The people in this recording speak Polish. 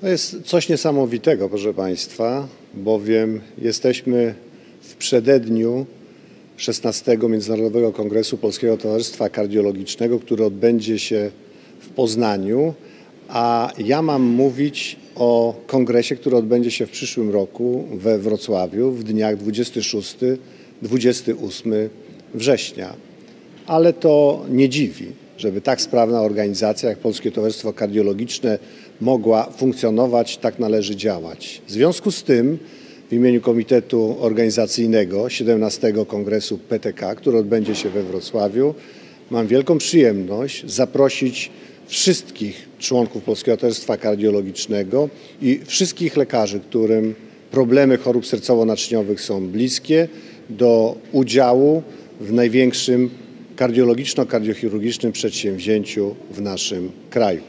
To jest coś niesamowitego, proszę Państwa, bowiem jesteśmy w przededniu 16 Międzynarodowego Kongresu Polskiego Towarzystwa Kardiologicznego, który odbędzie się w Poznaniu, a ja mam mówić o kongresie, który odbędzie się w przyszłym roku we Wrocławiu w dniach 26-28 września. Ale to nie dziwi, żeby tak sprawna organizacja jak Polskie Towarzystwo Kardiologiczne mogła funkcjonować, tak należy działać. W związku z tym w imieniu Komitetu Organizacyjnego 17 Kongresu PTK, który odbędzie się we Wrocławiu, mam wielką przyjemność zaprosić wszystkich członków Polskiego Towarzystwa Kardiologicznego i wszystkich lekarzy, którym problemy chorób sercowo-naczyniowych są bliskie, do udziału w największym kardiologiczno-kardiochirurgicznym przedsięwzięciu w naszym kraju.